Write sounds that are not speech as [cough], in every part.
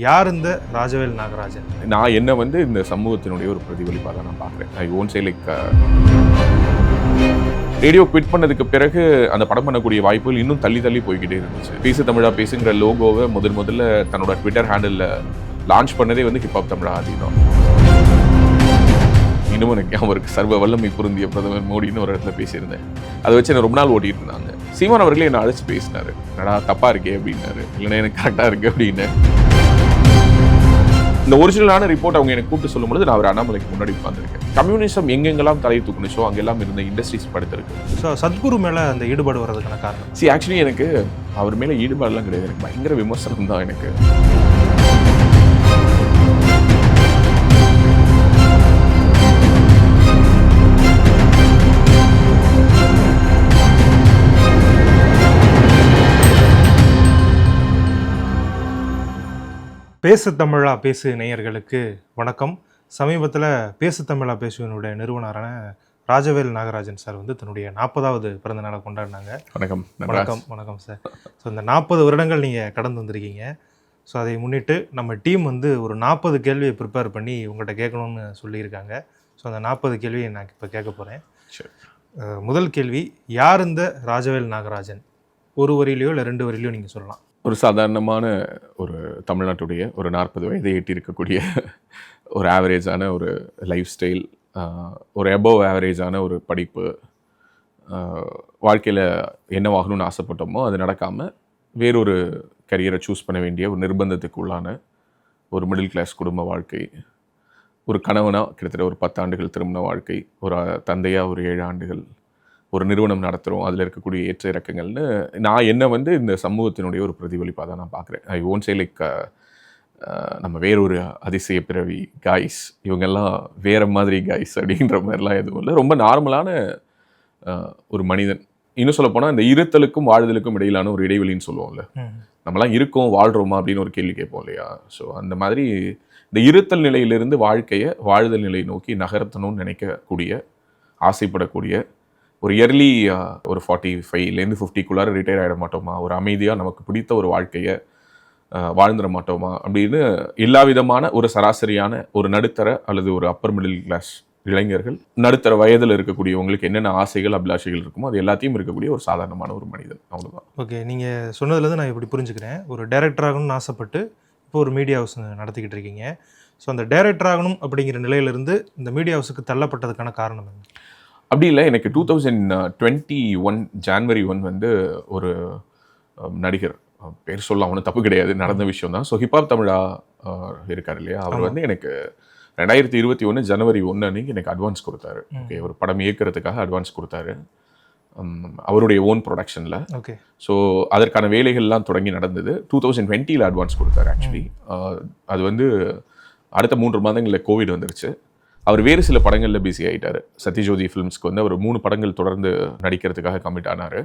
யார் இந்த ராஜவேல் நாகராஜன்? நான் என்ன வந்து இந்த சமூகத்தினுடைய ஒரு பிரதிபலிப்பாக தான் நான் பார்க்குறேன். I won't say like radio quit பண்ணதுக்கு பிறகு அந்த படம் பண்ணக்கூடிய வாய்ப்புகள் இன்னும் தள்ளி தள்ளி போய்கிட்டே இருந்துச்சு. பேசு தமிழா பேசுங்கிற லோகோவை முதல் முதல்ல தன்னோட ட்விட்டர் ஹேண்டில் லான்ச் பண்ணதே வந்து ஹிப்ஹாப் தமிழா அதிகம் இன்னும் எனக்கு அவருக்கு சர்வ வல்லமை பொருந்திய பிரதமர் மோடின்னு ஒரு இடத்துல பேசியிருந்தேன். அதை வச்சு என்ன ரொம்ப நாள் ஓட்டிட்டு இருந்தாங்க. சீமான் அவர்களே என்னை அழைச்சி பேசினாரு. என்னடா தப்பா இருக்கே அப்படின்னாரு. இல்லைன்னா எனக்கு கரெக்டாக இருக்கு அப்படின்னு. இந்த ஒரிஜினலான ரிப்போர்ட் அவங்க எனக்கு கூப்பிட்டு சொல்லும்போது நான் அவர் அண்ணாமலைக்கு முன்னாடி உட்காந்துருக்கேன் கம்யூனிசம் எங்கெங்கெல்லாம் தலை தூக்குனுச்சோ அங்கெல்லாம் இருந்த இண்டஸ்ட்ரீஸ் படுத்திருக்கு. ஸோ சத்குரு மேலே அந்த ஈடுபாடு வர்றதுக்கான காரணம்? சி ஆக்சுவலி எனக்கு அவர் மேலே ஈடுபாடுலாம் கிடையாது. எனக்கு பயங்கர விமர்சனம் தான் எனக்கு. பேசு தமிழா பேசு நேயர்களுக்கு வணக்கம். சமீபத்தில் பேசு தமிழா பேசுவனுடைய நிறுவனரான ராஜவேல் நாகராஜன் சார் வந்து தன்னுடைய நாற்பதாவது பிறந்த நாளை கொண்டாடினாங்க. வணக்கம். வணக்கம் வணக்கம் சார். ஸோ இந்த நாற்பது வருடங்கள் நீங்கள் கடந்து வந்திருக்கீங்க. ஸோ அதை முன்னிட்டு நம்ம டீம் வந்து ஒரு நாற்பது கேள்வியை ப்ரிப்பேர் பண்ணி உங்கள்கிட்ட கேட்கணும்னு சொல்லியிருக்காங்க. ஸோ அந்த நாற்பது கேள்வியை நான் இப்போ கேட்க போகிறேன். முதல் கேள்வி யார் இந்த ராஜவேல் நாகராஜன்? ஒரு வரியிலையோ இல்லை ரெண்டு வரியிலையோ நீங்கள் சொல்லலாம். ஒரு சாதாரணமான ஒரு தமிழ்நாட்டுடைய ஒரு நாற்பது வயதை எட்டி இருக்கக்கூடிய ஒரு ஆவரேஜான ஒரு லைஃப் ஸ்டைல் ஒரு எபோவ் ஆவரேஜான ஒரு படிப்பு வாழ்க்கையில் என்னவாகணும்னு ஆசைப்பட்டோமோ அது நடக்காமல் வேறொரு கரியரை சூஸ் பண்ண வேண்டிய ஒரு நிர்பந்தத்துக்கு உள்ளான ஒரு மிடில் கிளாஸ் குடும்ப வாழ்க்கை ஒரு கணவனாக கிட்டத்தட்ட ஒரு பத்தாண்டுகள் திருமண வாழ்க்கை ஒரு தந்தையாக ஒரு ஏழு ஆண்டுகள் ஒரு நிறுவனம் நடத்துகிறோம் அதில் இருக்கக்கூடிய ஏற்ற இறக்கங்கள்னு நான் என்ன வந்து இந்த சமூகத்தினுடைய ஒரு பிரதிபலிப்பாக தான் நான் பார்க்குறேன். ஐ ஓன் சே லைக் நம்ம வேறொரு அதிசய பிறவி காய்ஸ் இவங்கெல்லாம் வேற மாதிரி காய்ஸ் அப்படின்ற மாதிரிலாம் எதுவும் இல்லை. ரொம்ப நார்மலான ஒரு மனிதன். இன்னும் சொல்ல போனால் இந்த இருத்தலுக்கும் வாழ்தலுக்கும் இடையிலான ஒரு இடைவெளின்னு சொல்லுவோம்ல. நம்மலாம் இருக்கோம் வாழ்கிறோமா அப்படின்னு ஒரு கேள்வி கேட்போம் இல்லையா? ஸோ அந்த மாதிரி இந்த இருத்தல் நிலையிலிருந்து வாழ்க்கையை வாழ்தல் நிலை நோக்கி நகர்த்தணும்னு நினைக்கக்கூடிய ஆசைப்படக்கூடிய ஒரு இயர்லி ஒரு ஃபார்ட்டி ஃபைவ்லேருந்து ஃபிஃப்டிக்குள்ளார ரிட்டையர் ஆகிட மாட்டோமா? ஒரு அமைதியாக நமக்கு பிடித்த ஒரு வாழ்க்கையை வாழ்ந்துட மாட்டோமா? அப்படின்னு எல்லா விதமான ஒரு சராசரியான ஒரு நடுத்தர அல்லது ஒரு அப்பர் மிடில் கிளாஸ் இளைஞர்கள் நடுத்தர வயதில் இருக்கக்கூடியவங்களுக்கு என்னென்ன ஆசைகள் அபிலாஷைகள் இருக்குமோ அது எல்லாத்தையும் இருக்கக்கூடிய ஒரு சாதாரணமான ஒரு மனிதன். அவ்வளோதான் ஓகே நீங்கள் சொன்னதுலேருந்து நான் இப்படி புரிஞ்சுக்கிறேன். ஒரு டேரக்டர் ஆகணும்னு ஆசைப்பட்டு இப்போ ஒரு மீடியா ஹவுஸ் நடத்திக்கிட்டு இருக்கீங்க. ஸோ அந்த டைரக்டர் ஆகணும் அப்படிங்கிற நிலையிலிருந்து இந்த மீடியா ஹவுஸுக்கு தள்ளப்பட்டதுக்கான காரணம் என்ன? அப்படி இல்லை எனக்கு two thousand twenty one January one வந்து ஒரு நடிகர். பேர் சொல்ல அவனு தப்பு கிடையாது நடந்த விஷயம் தான் ஸோ ஹிப்ஹாப் தமிழா இருக்கார் இல்லையா? அவர். வந்து எனக்கு ரெண்டாயிரத்தி இருபத்தி ஒன்று ஜனவரி ஒன்று அன்னைக்கு எனக்கு அட்வான்ஸ் கொடுத்தாரு. ஓகே ஒரு படம் இயக்கிறதுக்காக அட்வான்ஸ் கொடுத்தாரு. அவருடைய ஓன் ப்ரொடக்ஷனில் ஓகே ஸோ அதற்கான வேலைகள்லாம் தொடங்கி நடந்தது. டூ தௌசண்ட் டுவெண்ட்டியில் அட்வான்ஸ் கொடுத்தாரு ஆக்சுவலி அது வந்து அடுத்த மூன்று மாதங்களில் கோவிட் வந்துருச்சு. அவர் வேறு சில படங்களில் பிஸி ஆகிட்டார் சத்யஜோதி ஃபிலிம்ஸ்க்கு வந்து அவர் மூணு படங்கள் தொடர்ந்து நடிக்கிறதுக்காக கமிட் ஆனார்.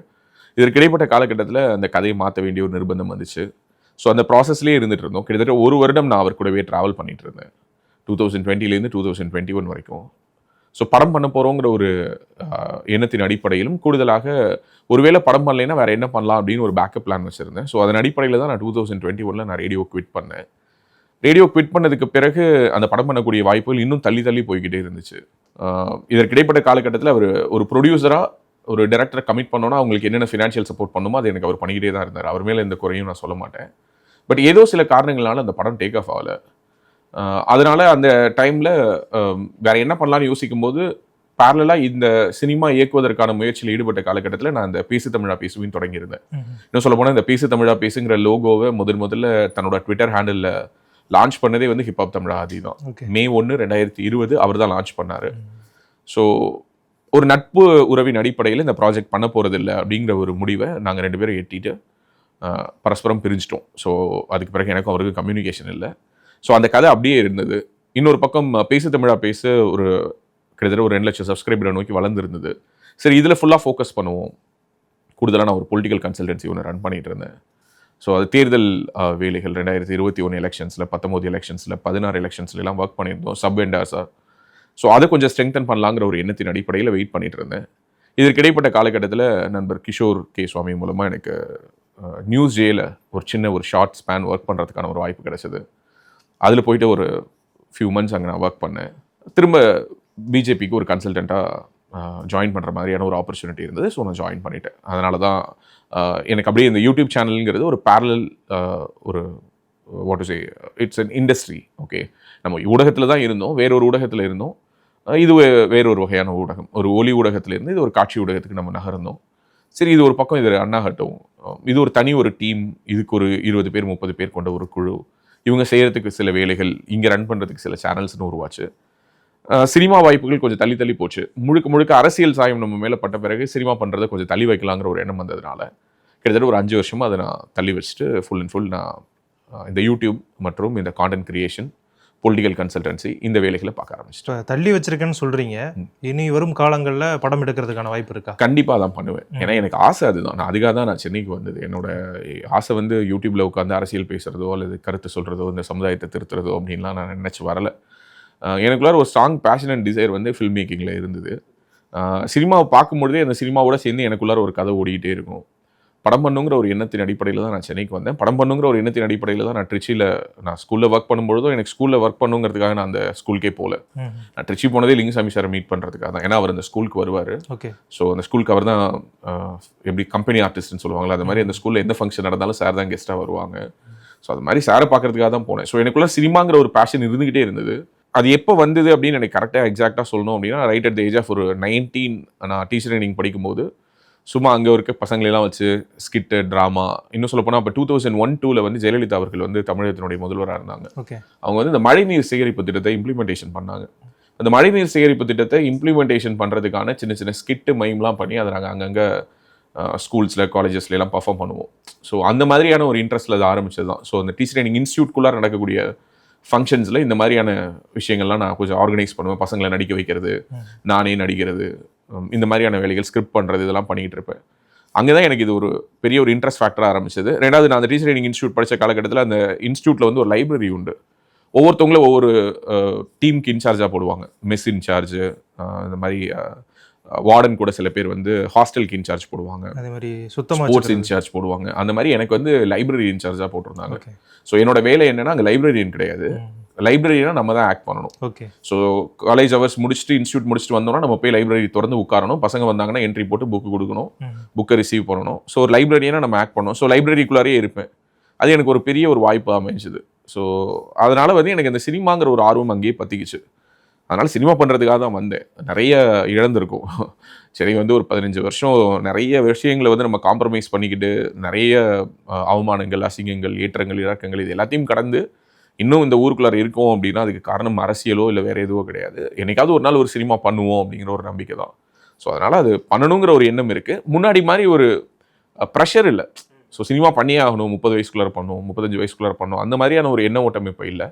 இதற்கு இடைப்பட்ட காலகட்டத்தில் அந்த கதையை மாற்ற வேண்டிய ஒரு நிர்பந்தம் வந்துச்சு. ஸோ அந்த ப்ராசஸ்லேயே இருந்துகிட்டு இருந்தோம். கிட்டத்தட்ட ஒரு வருடம் நான் அவர் கூடவே ட்ராவல் பண்ணிகிட்டு இருந்தேன். டூ தௌசண்ட் டுவெண்ட்டிலேருந்து டூ தௌசண்ட் டுவெண்ட்டி ஒன் வரைக்கும். ஸோ படம் பண்ண போகிறோங்கிற ஒரு எண்ணத்தின் அடிப்படையிலும் கூடுதலாக ஒருவேளை படம் பண்ணலைன்னா வேறு என்ன பண்ணலாம் அப்படின்னு ஒரு பேக்கப் பிளான் வச்சுருந்தேன். ஸோ அதன் அடிப்படையில் தான் நான் டூ தௌசண்ட் டுவெண்ட்டி ஒனில் நான் ரேடியோ குவிட் பண்ணேன். ரேடியோ குவிட் பண்ணதுக்கு பிறகு அந்த படம் பண்ணக்கூடிய வாய்ப்புகள் இன்னும் தள்ளி தள்ளி போய்கிட்டே இருந்துச்சு. ஆஹ், இதற்கு இடைப்பட்ட காலகட்டத்தில் அவர் ஒரு ப்ரொடியூசராக ஒரு டேரக்டரை கமிட் பண்ணோன்னா அவங்களுக்கு என்னென்ன ஃபினான்ஷியல் சப்போர்ட் பண்ணுமோ அது எனக்கு அவர் பண்ணிக்கிட்டே தான் இருந்தார். அவர் மேலே எந்த குறையும் நான் சொல்ல மாட்டேன். பட் ஏதோ சில காரணங்களால அந்த படம் டேக் ஆஃப் ஆகலை. அதனால அந்த டைமில் வேற என்ன பண்ணலாம்னு யோசிக்கும் போது பேரலாக இந்த சினிமா இயக்குவதற்கான முயற்சியில் ஈடுபட்ட காலகட்டத்தில் நான் இந்த பேசு தமிழா பேசுவின்னு தொடங்கியிருந்தேன். இன்னும் சொல்ல போனால் இந்த பேசு தமிழா பேசுங்கிற லோகோவை முதல் முதல்ல தன்னோட ட்விட்டர் ஹேண்டில் லான்ச் பண்ணதே வந்து ஹிப்ஹாப் தமிழா ஆதி தான். ஓகே மே ஒன்று ரெண்டாயிரத்தி இருபது அவர் தான் லான்ச் பண்ணார். ஸோ ஒரு நட்பு உறவின் அடிப்படையில் இந்த ப்ராஜெக்ட் பண்ண போகிறதில்ல அப்படிங்கிற ஒரு முடிவை நாங்கள் ரெண்டு பேரும் எட்டிட்டு பரஸ்பரம் பிரிஞ்சிட்டோம். ஸோ அதுக்கு பிறகு எனக்கும் அவருக்கும் கம்யூனிகேஷன் இல்லை. ஸோ அந்த கதை அப்படியே இருந்தது. இன்னொரு பக்கம் பேசு தமிழா பேச ஒரு கிட்டத்தட்ட ஒரு ரெண்டு லட்சம் சப்ஸ்கிரைபரை நோக்கி வளர்ந்துருந்தது. சரி இதில் ஃபுல்லாக ஃபோக்கஸ் பண்ணுவோம். கூடுதலாக நான் ஒரு பொலிட்டிக்கல் கன்சல்டன்சி ஒன்று ரன் பண்ணிட்டு இருந்தேன். ஸோ அது தேர்தல் வேலைகள் ரெண்டாயிரத்தி இருபத்தி ஒன்று எலெக்ஷன்ஸில் பத்தொம்போது எலெக்ஷன்ஸில் பதினாறு எலெக்ஷன்ஸ்ல எல்லாம் ஒர்க் பண்ணியிருந்தோம் சப் வெண்டாஸாக ஸோ அதை கொஞ்சம் ஸ்ட்ரெங்தன் பண்ணலாங்கிற ஒரு எண்ணத்தின் அடிப்படையில் வெயிட் பண்ணிட்டு இருந்தேன் இதற்கு இடைப்பட்ட காலகட்டத்தில் நண்பர் கிஷோர் கே. சுவாமி மூலமாக எனக்கு நியூஸ் ஜேயில் ஒரு சின்ன ஒரு ஷார்ட் ஸ்பேன் ஒர்க் பண்ணுறதுக்கான ஒரு வாய்ப்பு கிடச்சிது. அதில் போயிட்டு ஒரு ஃபியூ மந்த்ஸ் அங்கே நான் ஒர்க் பண்ணேன். திரும்ப பிஜேபிக்கு ஒரு கன்சல்டண்ட்டாக ஜாயின் பண்ணுற மாதிரியான ஒரு ஆப்பர்ச்சுனிட்டி இருந்தது. ஸோ நான் ஜாயின் பண்ணிட்டேன். அதனால தான் எனக்கு அப்படியே இந்த யூடியூப் சேனலுங்கிறது ஒரு பேரலல் ஒரு what do a it's an industry okay நம்ம ஊடகத்தில் தான் இருந்தோம். வேறொரு ஊடகத்தில் இருந்தோம். இது வேறொரு வகையான ஊடகம். ஒரு ஒலி ஊடகத்துலேருந்து இது ஒரு காட்சி ஊடகத்துக்கு நம்ம நகர்ந்தோம். சரி இது ஒரு பக்கம் இது அண்ணாகட்டும் இது ஒரு தனி ஒரு டீம் இதுக்கு ஒரு இருபது பேர் முப்பது பேர் கொண்ட ஒரு குழு. இவங்க செய்கிறதுக்கு சில வேலைகள் இங்கே ரன் பண்ணுறதுக்கு சில சேனல்ஸ்னு உருவாச்சு. சினிமா வாய்ப்புகள் கொஞ்சம் தள்ளி தள்ளி போச்சு. முழுக்க முழுக்க அரசியல் சாயம் நம்ம மேலே பட்ட பிறகு சினிமா பண்ணுறதை கொஞ்சம் தள்ளி வைக்கலாங்கிற ஒரு எண்ணம் வந்ததுனால கிட்டத்தட்ட ஒரு அஞ்சு வருஷமா அதை நான் தள்ளி வச்சுட்டு ஃபுல் அண்ட் ஃபுல் நான் இந்த யூடியூப் மற்றும் இந்த கான்டென்ட் கிரியேஷன் பொலிட்டிக்கல் கன்சல்டன்சி இந்த வேலைகளை பார்க்க ஆரம்பிச்சிட்டேன். தள்ளி வச்சிருக்கேன்னு சொல்றீங்க. இனி வரும் காலங்களில் படம் எடுக்கிறதுக்கான வாய்ப்பு இருக்கா? கண்டிப்பாக தான் பண்ணுவேன். ஏன்னா எனக்கு ஆசை அதுதான். நான் அதுக்காக தான் நான் சென்னைக்கு வந்தது. என்னோட ஆசை வந்து யூடியூப்ல உட்காந்து அரசியல் பேசுறதோ அல்லது கருத்து சொல்றதோ இந்த சமுதாயத்தை திருத்துறதோ அப்படின்லாம் நான் நினைச்சு வரல. எனக்குள்ளார ஒரு ஸ்ட்ராங் பேஷன் அண்ட் டிசைர் வந்து ஃபில்ம் மேக்கிங்கில் இருந்தது. சினிமாவை பார்க்கும்பொழுதே அந்த சினிமாவோட சேர்ந்து எனக்குள்ளார ஒரு கதை ஓடிக்கிட்டே இருக்கும். படம் பண்ணுங்கிற ஒரு எண்ணத்தின் அடிப்படையில் தான் நான் சென்னைக்கு வந்தேன். படம் பண்ணுங்கிற ஒரு எண்ணத்தின் அடிப்படையில் தான் நான் ட்ரிச்சியில் நான் ஸ்கூலில் ஒர்க் பண்ணும்பொழுதும் எனக்கு ஸ்கூலில் ஒர்க் பண்ணுங்கிறதுக்காக நான் அந்த ஸ்கூலுக்கே போகல. நான் ட்ரிச்சி போனதே லிங்குசாமி சாரை மீட் பண்ணுறதுக்காக தான். ஏன்னா அவர் அந்த ஸ்கூலுக்கு வருவார். ஓகே. ஸோ அந்த ஸ்கூலுக்கு அவர் தான் எப்படி கம்பெனி ஆர்டிஸ்ட்னு சொல்லுவாங்களா அந்த மாதிரி அந்த ஸ்கூலில் எந்த ஃபங்க்ஷன் நடந்தாலும் சார் தான் கெஸ்ட்டாக வருவாங்க. ஸோ அது மாதிரி சாரை பார்க்கறதுக்காக தான் போனேன். ஸோ எனக்குள்ள சினிமாங்கிற ஒரு பேஷன் இருந்துகிட்டே இருந்தது. அது எப்போ வந்தது அப்படின்னு எனக்கு கரெக்டாக எக்ஸாக்டாக சொல்லணும் அப்படின்னா right at the age of ஒரு நைன்டீன் நான் டீச்சர் ட்ரைனிங் படிக்கும்போது சும்மா அங்கே இருக்க பசங்களெல்லாம் வச்சு ஸ்கிட்டு ட்ராமா இன்னும் சொல்ல போனால் இப்போ டூ தௌசண்ட் ஒன் டூவில் வந்து ஜெயலலிதா அவர்கள் வந்து தமிழகத்தினுடைய முதல்வராக இருந்தாங்க. ஓகே அவங்க வந்து இந்த மழைநீர் சேகரிப்பு திட்டத்தை இம்ப்ளிமெண்டேஷன் பண்ணாங்க. அந்த மழைநீர் சேகரிப்பு திட்டத்தை இம்ப்ளிமெண்டேஷன் பண்ணுறதுக்கான சின்ன சின்ன ஸ்கிட்டு மைம்லாம் பண்ணி அதை நாங்கள் அங்கங்கே ஸ்கூல்ஸில் காலேஜஸ்ல எல்லாம் பர்ஃபார்ம் பண்ணுவோம். ஸோ அந்த மாதிரியான ஒரு இன்ட்ரெஸ்ட்டில் அது ஆரம்பிச்சது தான் ஸோ அந்த டீச்சர் ட்ரைனிங் இன்ஸ்டியூட்குள்ளார நடக்கக்கூடிய ஃபங்க்ஷன்ஸில் இந்த மாதிரியான விஷயங்கள்லாம் நான் கொஞ்சம் ஆர்கனைஸ் பண்ணுவேன். பசங்களை நடிக்க வைக்கிறது நானே நடிக்கிறது இந்த மாதிரியான வேலைகள் ஸ்கிரிப்ட் பண்ணுறது இதெல்லாம் பண்ணிகிட்டு இருப்பேன். அங்கே தான் எனக்கு இது ஒரு பெரிய ஒரு இன்ட்ரெஸ்ட் ஃபேக்டராக ஆரம்பிச்சது. ரெண்டாவது நான் அந்த டீச்சர் ட்ரைனிங் இன்ஸ்டியூட் படித்த காலகட்டத்தில் அந்த இன்ஸ்டியூட்டில் வந்து ஒரு லைப்ரரி உண்டு. ஒவ்வொருத்தவங்களும் ஒவ்வொரு டீமுக்கு இன்சார்ஜாக போடுவாங்க. மெஸ் இன்சார்ஜு இந்த மாதிரி வார்டன் கூட சில பேர் வந்து ஹாஸ்டலுக்கு இன்சார்ஜ் போடுவாங்க. அதே மாதிரி சுத்தமாக ஸ்போர்ட்ஸ் இன்சார்ஜ் போடுவாங்க. அந்த மாதிரி எனக்கு வந்து லைப்ரரி இன்சார்ஜாக போட்டிருந்தாங்க. ஸோ என்னோட வேலை என்னன்னா அங்கே லைப்ரரியன் கிடையாது. லைப்ரரினா நம்ம தான் ஆக்ட் பண்ணணும். ஓகே ஸோ காலேஜ் ஹவர்ஸ் முடிச்சுட்டு இன்ஸ்டியூட் முடிச்சுட்டு வந்தோம்னா நம்ம போய் லைப்ரரி திறந்து உட்காரணும். பசங்க வந்தாங்கன்னா என்ட்ரி போட்டு புக்கு கொடுக்கணும். புக்கை ரிசீவ் பண்ணணும். ஸோ ஒரு லைப்ரரியனா நம்ம ஆக்ட் பண்ணணும். ஸோ லைப்ரரிக்குள்ளாரே இருப்பேன். அது எனக்கு ஒரு பெரிய ஒரு வாய்ப்பு அமைஞ்சுது. ஸோ அதனால வந்து எனக்கு இந்த சினிமாங்கிற ஒரு ஆர்வம் அங்கேயே பற்றிக்கிச்சு அதனால் சினிமா பண்ணுறதுக்காக தான் வந்தேன். நிறைய இழந்திருக்கும். சரி வந்து ஒரு பதினஞ்சு வருஷம் நிறைய விஷயங்களை வந்து நம்ம காம்ப்ரமைஸ் பண்ணிக்கிட்டு நிறைய அவமானங்கள் அசிங்கங்கள் ஏற்றங்கள் இறக்கங்கள் இது எல்லாத்தையும் கடந்து இன்னும் இந்த ஊருக்குள்ளார இருக்கோம் அப்படின்னா அதுக்கு காரணம் அரசியலோ இல்லை வேறு எதுவோ கிடையாது. என்றைக்காவது ஒரு நாள் ஒரு சினிமா பண்ணுவோம் அப்படிங்கிற ஒரு நம்பிக்கை தான். ஸோ அதனால் அது பண்ணணுங்கிற ஒரு எண்ணம் இருக்குது முன்னாடி மாதிரி ஒரு ப்ரெஷர் இல்லை. ஸோ சினிமா பண்ணியே ஆகணும். முப்பது வயசுக்குள்ளார பண்ணுவோம் முப்பத்தஞ்சு வயசுக்குள்ளார பண்ணுவோம். அந்த மாதிரியான ஒரு எண்ண ஓட்டம் இப்போ இல்லை.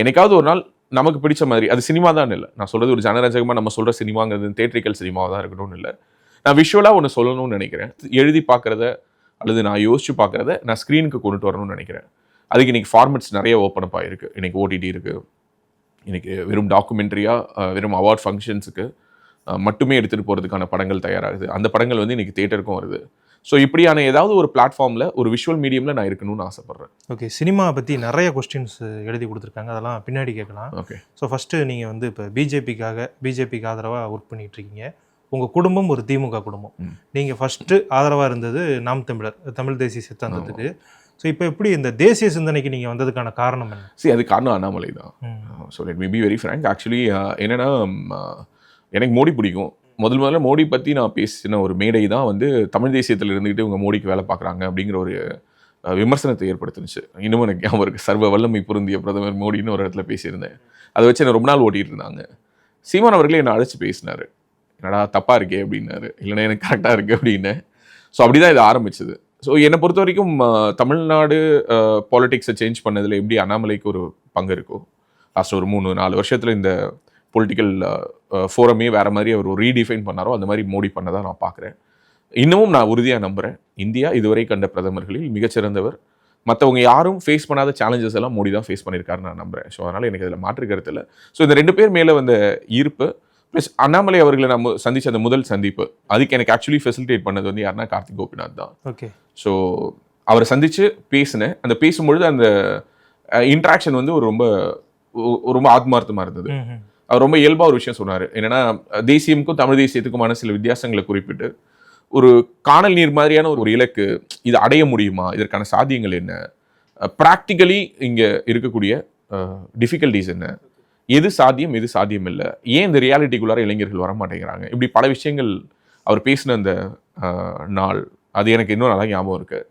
என்னைக்காவது ஒரு நாள் நமக்கு பிடிச்ச மாதிரி. அது சினிமா தான் இல்லை. நான் சொல்றது ஒரு ஜனரஞ்சகமாக நம்ம சொல்ற சினிமாங்கிறது தேட்ரிக்கல் சினிமாவாக தான் இருக்கணும்னு இல்லை. நான் விஷுவலாக ஒன்று சொல்லணும்னு நினைக்கிறேன். எழுதி பார்க்குறத அல்லது நான் யோசிச்சு பார்க்குறத நான் ஸ்க்ரீனுக்கு கொண்டுட்டு வரணும்னு நினைக்கிறேன். அதுக்கு இன்னைக்கு ஃபார்மெட்ஸ் நிறைய ஓப்பன் அப் ஆயிருக்கு. இன்னைக்கு ஓடிடி இருக்கு. இன்னைக்கு வெறும் டாக்குமெண்ட்ரியாக வெறும் அவார்ட் ஃபங்க்ஷன்ஸுக்கு மட்டுமே எடுத்துகிட்டு போகிறதுக்கான படங்கள் தயாராகுது. அந்த படங்கள் வந்து இன்னைக்கு தேட்டருக்கும் வருது. ஸோ இப்படியான ஏதாவது ஒரு பிளாட்ஃபார்மில் ஒரு விஷுவல் மீடியமில் நான் இருக்கணும்னு ஆசைப்பட்றேன். ஓகே சினிமா பற்றி நிறைய கொஸ்டின்ஸ் எழுதி கொடுத்துருக்காங்க. அதெல்லாம் பின்னாடி கேட்கலாம். ஓகே ஸோ ஃபஸ்ட்டு நீங்கள் வந்து இப்போ பிஜேபிக்காக பிஜேபிக்கு ஆதரவாக ஒர்க் பண்ணிட்டு இருக்கீங்க உங்கள் குடும்பம் ஒரு திமுக குடும்பம். நீங்கள் ஃபஸ்ட்டு ஆதரவாக இருந்தது நாம் தமிழர் தமிழ் தேசிய சித்தாந்தத்துக்கு. ஸோ இப்போ எப்படி இந்த தேசிய சிந்தனைக்கு நீங்கள் வந்ததுக்கான காரணம் என்ன? சரி அது காரணம் அண்ணாமலை தான். So let me be very frank actually என்னன்னா எனக்கு மோடி பிடிக்கும். முதல் முதல்ல மோடி பற்றி நான் பேசின ஒரு மேடை தான் வந்து தமிழ் தேசியத்தில் இருந்துக்கிட்டு இவங்க மோடிக்கு வேலை பார்க்குறாங்க அப்படிங்கிற ஒரு விமர்சனத்தை ஏற்படுத்துனுச்சு. இன்னும் எனக்கு அவருக்கு சர்வ வல்லமை பொருந்திய பிரதமர் மோடின்னு ஒரு இடத்துல பேசியிருந்தேன். அதை வச்சு என்ன ரொம்ப நாள் ஓட்டிகிட்டு இருந்தாங்க. சீமான் அவர்களே என்னை அழைச்சி பேசினாரு. என்னடா தப்பாக இருக்கே அப்படின்னாரு. இல்லைனா எனக்கு கரெக்டாக இருக்கு அப்படின்னு. ஸோ அப்படி தான் இது ஆரம்பிச்சது. ஸோ என்னை பொறுத்த வரைக்கும் தமிழ்நாடு பாலிடிக்ஸை சேஞ்ச் பண்ணதில் எப்படி அண்ணாமலைக்கு ஒரு பங்கு இருக்கோ லாஸ்ட் ஒரு மூணு நாலு வருஷத்தில் இந்த பொலிட்டிக்கல் ஃபோரமே வேற மாதிரி அவர் ரீடிஃபைன் பண்ணாரோ அந்த மாதிரி மோடி பண்ணதான் நான் பார்க்குறேன் இன்னமும் நான் உறுதியாக நம்புகிறேன் இந்தியா இதுவரை கண்ட பிரதமர்களில் மிகச்சிறந்தவர். மற்றவங்க யாரும் ஃபேஸ் பண்ணாத சேலஞ்சஸ் எல்லாம் மோடி தான் ஃபேஸ் பண்ணியிருக்காருன்னு நான் நம்புறேன். ஸோ அதனால் எனக்கு இதில் மாற்று கருத்து இல்லை. ஸோ இந்த ரெண்டு பேர் மேலே வந்த ஈர்ப்பு ப்ளஸ் அண்ணாமலை அவர்களை நம்ம சந்திச்ச அந்த முதல் சந்திப்பு அதுக்கு எனக்கு ஆக்சுவலி ஃபெசிலிட்டேட் பண்ணது வந்து யாருன்னா கார்த்திக் கோபிநாத் தான். ஓகே ஸோ அவரை சந்திச்சு பேசினேன். அந்த பேசும்பொழுது அந்த இன்ட்ராக்ஷன் வந்து ஒரு ரொம்ப ரொம்ப ஆத்மார்த்தமா இருந்தது. அவர் ரொம்ப இயல்பாக ஒரு விஷயம் சொன்னார். என்னென்னா தேசியமுக்கும் தமிழ் தேசியத்துக்குமான சில வித்தியாசங்களை குறிப்பிட்டு ஒரு காணல் நீர் மாதிரியான ஒரு இலக்கு இது அடைய முடியுமா? இதற்கான சாத்தியங்கள் என்ன? ப்ராக்டிக்கலி இங்கே இருக்கக்கூடிய டிஃபிகல்டிஸ் என்ன? எது சாத்தியம் எது சாத்தியம் இல்லை? ஏன் இந்த ரியாலிட்டிக்குள்ளார இளைஞர்கள் வர மாட்டேங்கிறாங்க இப்படி பல விஷயங்கள் அவர் பேசின அந்த நாள் அது எனக்கு இன்னும் நல்லா ஞாபகம் இருக்குது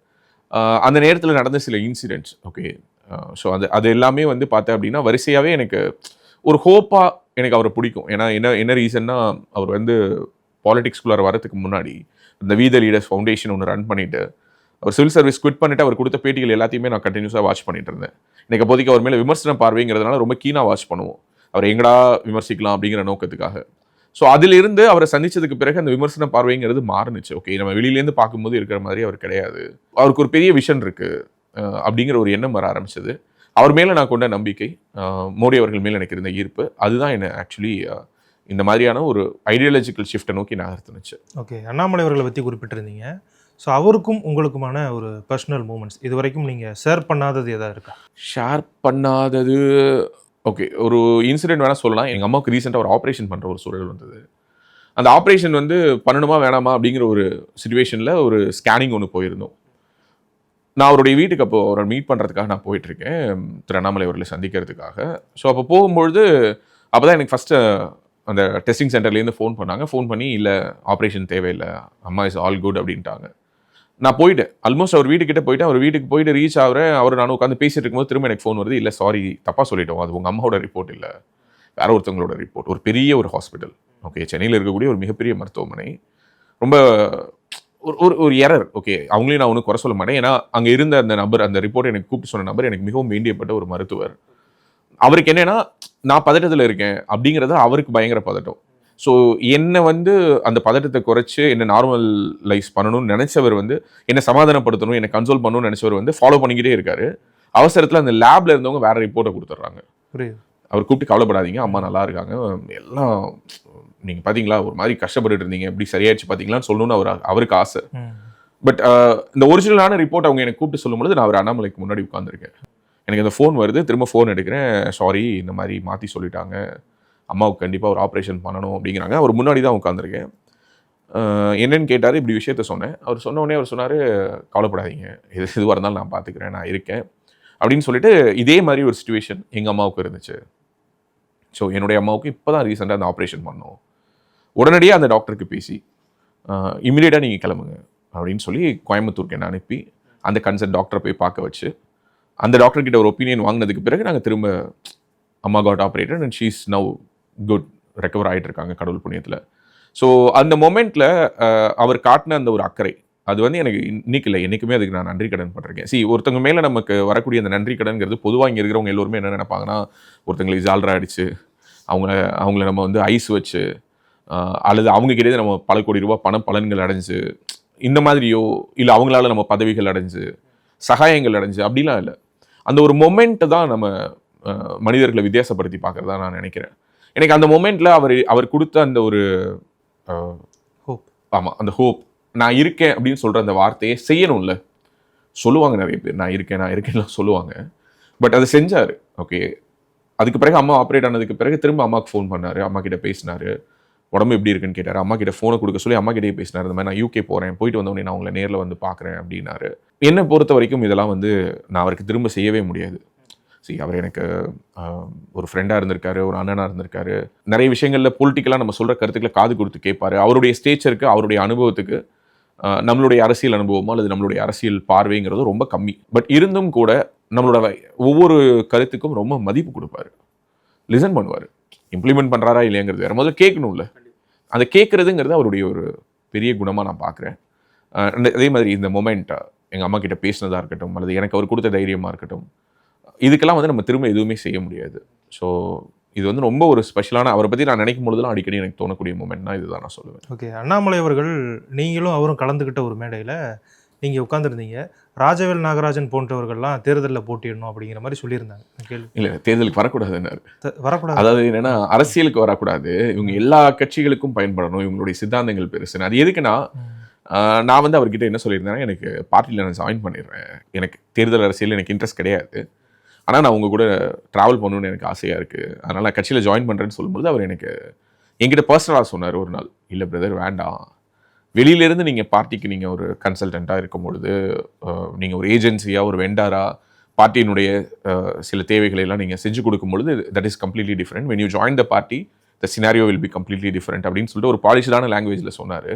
அந்த நேரத்தில் நடந்த சில இன்சிடென்ட்ஸ் ஓகே ஸோ அது அது எல்லாமே வந்து பார்த்தேன் அப்படின்னா வரிசையாகவே எனக்கு ஒரு ஹோப்பாக எனக்கு அவரை பிடிக்கும். ஏன்னா என்ன என்ன ரீசன்னா அவர் வந்து பாலிடிக்ஸ்குள்ளார வரதுக்கு முன்னாடி இந்த வீத லீடர்ஸ் ஃபவுண்டேஷன் ஒன்று ரன் பண்ணிவிட்டு அவர் சிவில் சர்வீஸ் குவிட் பண்ணிவிட்டு அவர் கொடுத்த பேட்டிகள் எல்லாத்தையுமே நான் கண்டினியூஸாக வாட்ச் பண்ணிட்டு இருந்தேன். எனக்கு அப்போதைக்கு அவர் மேலே விமர்சன பார்வைங்கிறதுனால ரொம்ப கீனாக வாட்ச் பண்ணுவோம். அவர் எங்கடா விமர்சிக்கலாம் அப்படிங்கிற நோக்கத்துக்காக. ஸோ அதிலிருந்து அவரை சந்திச்சதுக்கு பிறகு அந்த விமர்சன பார்வைங்கிறது மாறுனுச்சு. ஓகே நம்ம வெளியிலேருந்து பார்க்கும்போது இருக்கிற மாதிரி அவர் கிடையாது. அவருக்கு ஒரு பெரிய விஷன் இருக்குது அப்படிங்கிற ஒரு எண்ணம் வர ஆரம்பிச்சது. அவர் மேலே நான் கொண்ட நம்பிக்கை மோடி அவர்கள் மேலே எனக்கு இருந்த ஈர்ப்பு அதுதான் என்ன ஆக்சுவலி இந்த மாதிரியான ஒரு ஐடியாலஜிக்கல் ஷிஃப்ட்டை நோக்கி நகர்த்துனுச்சு ஓகே அண்ணாமலை அவர்களை பற்றி குறிப்பிட்டிருந்தீங்க. ஸோ அவருக்கும் உங்களுக்குமான ஒரு பர்சனல் மூமெண்ட்ஸ் இது வரைக்கும் நீங்கள் ஷேர் பண்ணாதது எதாவது இருக்கா? ஷேர் பண்ணாதது ஓகே ஒரு இன்சிடென்ட் வேணால் சொல்லலாம். எங்கள் அம்மாவுக்கு ரீசெண்டாக ஒரு ஆப்ரேஷன் பண்ணுற ஒரு சூழல் வந்தது. அந்த ஆப்ரேஷன் வந்து பண்ணணுமா வேணாமா அப்படிங்கிற ஒரு சுச்சுவேஷனில் ஒரு ஸ்கேனிங் ஒன்று போயிருந்தோம். நான் அவருடைய வீட்டுக்கு அப்போ அவரை மீட் பண்ணுறதுக்காக நான் போயிட்டுருக்கேன். திரு அண்ணாமலை அவர்களை சந்திக்கிறதுக்காக. ஸோ அப்போ போகும்பொழுது அப்போ தான் எனக்கு ஃபஸ்ட்டு அந்த டெஸ்டிங் சென்டர்லேருந்து ஃபோன் பண்ணாங்க. ஃபோன் பண்ணி இல்லை ஆப்ரேஷன் தேவையில்லை. அம்மா இஸ் ஆல் குட் அப்படின்ட்டாங்க. நான் போயிட்டேன். ஆல்மோஸ்ட் அவர் வீட்டுக்கிட்ட போயிட்டு அவர் வீட்டுக்கு போயிட்டு ரீச் ஆகிறேன். அவர் நானும் உட்காந்து பேசிட்டு இருக்கும்போது திரும்ப எனக்கு ஃபோன் வருது. இல்லை சாரி தப்பாக சொல்லிட்டோம். அது உங்கள் அம்மாவோட ரிப்போர்ட் இல்லை. வேற ஒருத்தவங்களோட ரிப்போர்ட் ஒரு பெரிய ஒரு ஹாஸ்பிட்டல் ஓகே சென்னையில் இருக்கக்கூடிய ஒரு மிகப்பெரிய மருத்துவமனை. ரொம்ப ஒரு ஒரு ஒரு எரர் ஓகே அவங்களையும் நான் ஒன்றும் குறை சொல்ல மாட்டேன். ஏன்னா அங்கே இருந்த அந்த நபர் அந்த ரிப்போர்ட் எனக்கு கூப்பிட்டு சொன்ன நபர் எனக்கு மிகவும் வேண்டியப்பட்ட ஒரு மருத்துவர். அவருக்கு என்னன்னா நான் பதட்டத்தில் இருக்கேன் அப்படிங்கிறது அவருக்கு பயங்கர பதட்டம். ஸோ என்னை வந்து அந்த பதட்டத்தை குறைச்சு என்ன நார்மலைஸ் பண்ணணும்னு நினைச்சவர் வந்து என்னை சமாதானப்படுத்தணும் என்னை கன்சோல் பண்ணணும்னு நினைச்சவர் வந்து ஃபாலோ பண்ணிக்கிட்டே இருக்காரு. அவசரத்தில் அந்த லேப்ல இருந்தவங்க வேற ரிப்போர்ட்டை கொடுத்துட்றாங்க அவர் கூப்பிட்டு கவலைப்படாதீங்க அம்மா நல்லா இருக்காங்க எல்லாம் நீங்கள் பார்த்தீங்களா ஒரு மாதிரி கஷ்டப்பட்டுட்டு இருந்தீங்க. எப்படி சரியாயிடுச்சு பார்த்தீங்களான்னு சொல்லணும்னு அவர் அவருக்கு ஆசை. பட் இந்த ஒரிஜினலான ரிப்போர்ட் அவங்க எனக்கு கூப்பிட்டு சொல்லும்போது நான் அவர் அண்ணாமலைக்கு முன்னாடி உட்காந்துருக்கேன் எனக்கு அந்த ஃபோன் வருது. திரும்ப ஃபோன் எடுக்கிறேன். சாரி இந்த மாதிரி மாற்றி சொல்லிட்டாங்க. அம்மாவுக்கு கண்டிப்பாக ஒரு ஆப்ரேஷன் பண்ணணும் அப்படிங்கிறாங்க. அவர் முன்னாடி தான் உட்காந்துருக்கேன் என்னன்னு கேட்டார். இப்படி விஷயத்த சொன்னேன். அவர் சொன்ன உடனே அவர் சொன்னார் கவலைப்படாதீங்க. எது எதுவாக இருந்தாலும் நான் பார்த்துக்கிறேன் நான் இருக்கேன். அப்படின்னு சொல்லிட்டு இதே மாதிரி ஒரு சுச்சுவேஷன் எங்கள் அம்மாவுக்கு இருந்துச்சு. ஸோ என்னுடைய அம்மாவுக்கு இப்போ தான் ரீசெண்டாக அந்த ஆப்ரேஷன் பண்ணோம். உடனடியாக அந்த டாக்டருக்கு பேசி இமீடியட்டாக நீங்கள் கிளம்புங்க அப்படின்னு சொல்லி கோயம்புத்தூருக்கு என்ன அனுப்பி அந்த கன்சர்ன் டாக்டரை போய் பார்க்க வச்சு அந்த டாக்டர் கிட்ட ஒரு ஒப்பீனியன் வாங்கினதுக்கு பிறகு நாங்கள் திரும்ப அம்மா got operated and she's now good recover ஆகிட்டு இருக்காங்க கடவுள் புண்ணியத்தில். ஸோ அந்த மொமெண்ட்டில் அவர் காட்டின அந்த ஒரு அக்கறை அது வந்து எனக்கு இன்னைக்கு இல்லை என்றைக்குமே அதுக்கு நான் நன்றி கடன் பண்ணுறேன் சி ஒருத்தவங்க மேலே நமக்கு வரக்கூடிய அந்த நன்றி கடன்கிறது பொதுவாக இங்கே இருக்கிறவங்க எல்லோருமே என்ன நினைப்பாங்கன்னா ஒருத்தங்களுக்கு ஜால்ரா அடிச்சு அவங்கள அவங்கள நம்ம வந்து ஐஸ் வச்சு அல்லது அவங்க கிட்டே நம்ம பல கோடி ரூபாய் பண பலன்கள் அடைஞ்சு இந்த மாதிரியோ இல்லை அவங்களால நம்ம பதவிகள் அடைஞ்சு சகாயங்கள் அடைஞ்சு அப்படிலாம் இல்லை. அந்த ஒரு மொமெண்ட்டை தான் நம்ம மனிதர்களை வித்தியாசப்படுத்தி பார்க்கறதா நான் நினைக்கிறேன். எனக்கு அந்த மொமெண்ட்டில் அவர் அவர் கொடுத்த அந்த ஒரு ஹோப் ஆமாம் அந்த ஹோப் நான் இருக்கேன் அப்படின்னு சொல்கிற அந்த வார்த்தையை செய்யணும்ல. சொல்லுவாங்க நிறைய பேர் நான் இருக்கேன் நான் இருக்கேன்லாம் சொல்லுவாங்க. பட் அதை செஞ்சார். ஓகே அதுக்கு பிறகு அம்மா ஆப்ரேட் ஆனதுக்கு பிறகு திரும்ப அம்மாவுக்கு ஃபோன் பண்ணாரு அம்மா கிட்ட பேசினாரு. உடம்பு எப்படி இருக்குன்னு கேட்டார். அம்மா கிட்ட ஃபோனை கொடுக்க சொல்லி அம்மா கிட்டே பேசினார். இந்த மாதிரி நான் யூகே போகிறேன் போயிட்டு வந்தவொடனே நான் உங்களை நேரில் வந்து பார்க்குறேன் அப்படின்னாரு. என்னை பொறுத்த வரைக்கும் இதெல்லாம் வந்து நான் அவருக்கு திரும்ப செய்யவே முடியாது. சரி அவர் எனக்கு ஒரு ஃப்ரெண்டாக இருந்திருக்காரு ஒரு அண்ணனாக இருந்திருக்காரு. நிறைய விஷயங்களில் பொலிட்டிக்கலாக நம்ம சொல்கிற கருத்துக்களை காது கொடுத்து கேட்பார். அவருடைய ஸ்டேச்சருக்கு அவருடைய அனுபவத்துக்கு நம்மளுடைய அரசியல் அனுபவமோ அல்லது நம்மளுடைய அரசியல் பார்வைங்கிறது ரொம்ப கம்மி. பட் இருந்தும் கூட நம்மளோட ஒவ்வொரு கருத்துக்கும் ரொம்ப மதிப்பு கொடுப்பாரு. லிசன் பண்ணுவார். இம்ப்ளிமெண்ட் பண்ணுறாரா இல்லையாங்கிறது வேறு முதல்ல கேட்கணும்ல. அந்த கேட்குறதுங்கிறது அவருடைய ஒரு பெரிய குணமாக நான் பார்க்குறேன். அதே மாதிரி இந்த மொமெண்ட் எங்கள் அம்மா கிட்ட பேசினதாக இருக்கட்டும் அல்லது எனக்கு அவர் கொடுத்த தைரியமாக இருக்கட்டும் இதுக்கெல்லாம் வந்து நம்ம திரும்ப எதுவுமே செய்ய முடியாது. ஸோ இது வந்து ரொம்ப ஒரு ஸ்பெஷலான அவரை பற்றி நான் நினைக்கும் பொழுதுலாம் அடிக்கடி எனக்கு தோணக்கூடிய மூமெண்ட்னா இதுதான் நான் சொல்லுவேன். ஓகே அண்ணாமலை அவர்கள் நீங்களும் அவரும் கலந்துக்கிட்ட ஒரு மேடையில் நீங்கள் உட்காந்துருந்தீங்க ராஜவேல் நாகராஜன் போன்றவர்கள்லாம் தேர்தலில் போட்டியிடணும் அப்படிங்கிற மாதிரி சொல்லியிருந்தாங்க. கேள்வி. இல்லை தேர்தலுக்கு வரக்கூடாதுன்னாரு. வரக்கூடாது. அதாவது என்னன்னா அரசியலுக்கு வரக்கூடாது. இவங்க எல்லா கட்சிகளுக்கும் பயன்படணும். இவங்களுடைய சித்தாந்தங்கள் பெருசுன்னு. அது எதுக்குன்னா நான் வந்து அவர்கிட்ட என்ன சொல்லியிருந்தேன்னா எனக்கு பார்ட்டியில் நான் ஜாயின் பண்ணிடுறேன். எனக்கு தேர்தல் அரசியல் எனக்கு இன்ட்ரெஸ்ட் கிடையாது. ஆனால் நான் உங்க கூட ட்ராவல் பண்ணணும்னு எனக்கு ஆசையாக இருக்குது அதனால் நான் கட்சியில் ஜாயின் பண்ணுறேன்னு சொல்லும்போது அவர் எனக்கு என்கிட்ட பர்சனலாக சொன்னார் ஒரு நாள். இல்லை பிரதர் வேண்டாம். வெளியிலேருந்து நீங்கள் பார்ட்டிக்கு நீங்கள் ஒரு கன்சல்டண்ட்டாக இருக்கும் பொழுது நீங்கள் ஒரு ஏஜென்சியாக ஒரு வெண்டாராக பார்ட்டியினுடைய சில தேவைகளை எல்லாம் நீங்கள் செஞ்சு கொடுக்கும் பொழுது that is completely different when you join the party the scenario will be completely different அப்படின்னு சொல்லிட்டு ஒரு பாலிஷ்டான லாங்குவேஜில் சொன்னார்.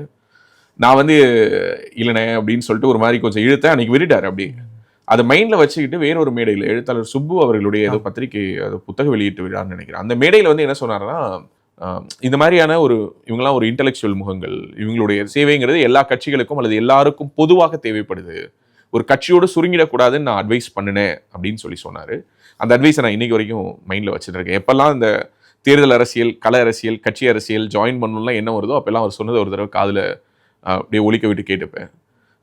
நான் வந்து இல்லைண்ணே அப்படின்னு சொல்லிட்டு ஒரு மாதிரி கொஞ்சம் இழுத்தேன். அன்னைக்கு விட்டுட்டார் அப்படி அதை மைண்டில் வச்சுக்கிட்டு வேற ஒரு மேடையில் எழுத்தாளர் சுப்பு அவர்களுடைய ஏதோ பத்திரிகை அது புத்தக வெளியீட்டு விழான்னு நினைக்கிறேன். அந்த மேடையில் வந்து என்ன சொன்னாருன்னா ஆஹ், இந்த மாதிரியான ஒரு இவங்கெல்லாம் ஒரு இன்டெலெக்சுவல் முகங்கள் இவங்களுடைய சேவைங்கிறது எல்லா கட்சிகளுக்கும் அல்லது எல்லாருக்கும் பொதுவாக தேவைப்படுது. ஒரு கட்சியோடு சுருங்கிடக்கூடாதுன்னு நான் அட்வைஸ் பண்ணினேன் அப்படின்னு சொல்லி சொன்னார். அந்த அட்வைஸை நான் இன்றைக்கி வரைக்கும் மைண்டில் வச்சுட்டு இருக்கேன். எப்போல்லாம் இந்த தேர்தல் அரசியல் கலை அரசியல் கட்சி அரசியல் ஜாயின் பண்ணணும்லாம் என்ன வருதோ அப்போல்லாம் அவர் சொன்னது ஒரு தடவை காதில் அப்படியே ஒழிக்க விட்டு கேட்டுப்பேன்.